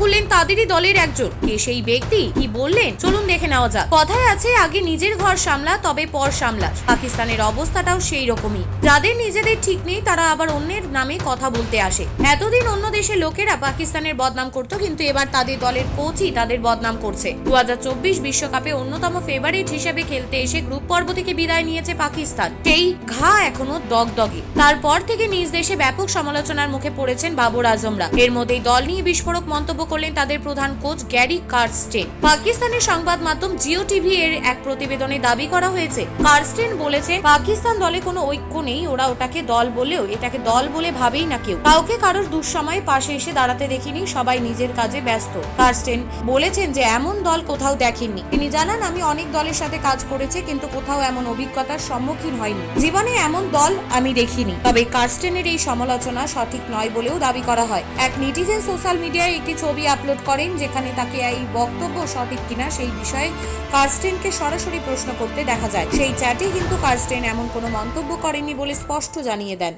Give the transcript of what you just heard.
খুললেন তাদেরই দলের একজন। কে সেই ব্যক্তি? কি বললেন? চলুন দেখে নেওয়া যাক। কথায় আছে, আগে নিজের ঘর সামলা, তবে পর সামলাস। পাকিস্তানের অবস্থাটাও সেই রকমই। যাদের নিজেদের ঠিক নেই, তারা আবার অন্যের নামে কথা বলতে আসে। এতদিন অন্য দেশের লোকেরা পাকিস্তানের বদনাম করতো, কিন্তু এবার তাদের দলের কোচই তাদের বদনাম করছে। দু বিশ্বকাপে অন্যতম ফেভারিট হিসেবে খেলতে এসে গ্রুপ পর্ব থেকে বিদায় নিয়েছে পাকিস্তান। সেই ঘা এখনও দগদগে। তারপর থেকে নিজ দেশে ব্যাপক সমালোচনার মুখে পড়েছেন বাবর আজমরা। এর মধ্যেই দল নিয়ে বিস্ফোরক মন্তব্য করলেন তাদের প্রধান কোচ গ্যারি কার্স্টেন। পাকিস্তানের সংবাদ মাধ্যম জিও টিভি এর এক প্রতিবেদনে দাবি করা হয়েছে, কার্স্টেন বলেছে পাকিস্তান দলে কোনো ঐক্য নেই, ওরা ওটাকে দল বলেও, এটাকে দল বলে ভাবেই না কেউ। কাউকে কারোর দুঃসময়ে পাশে এসে দাঁড়াতে দেখিনি, সবাই নিজের কাজে ব্যস্ত। কার্স্টেন বলেছেন যে, এমন দল কোথাও দেখেননি। তিনি জানান, আমি অনেক দলের সাথে কাজ করেছি, কিন্তু কোথাও এমন অভিজ্ঞতার সম্মুখীন হয়নি। জীবনে এমন দল আমি দেখিনি। তবে কার্স্টেনের এই সমালোচনা সঠিক নয় বলেও দাবি করা হয়। এক নেটিজেন সোশ্যাল মিডিয়ায় একটি ছবি আপলোড করেন, যেখানে তাকে এই বক্তব্য সঠিক কিনা সেই বিষয়ে কার্স্টেনকে সরাসরি প্রশ্ন করতে দেখা যায়। সেই চ্যাটে কিন্তু কার্স্টেন এমন কোনো মন্তব্য করেননি বলে স্পষ্ট জানিয়ে দেন।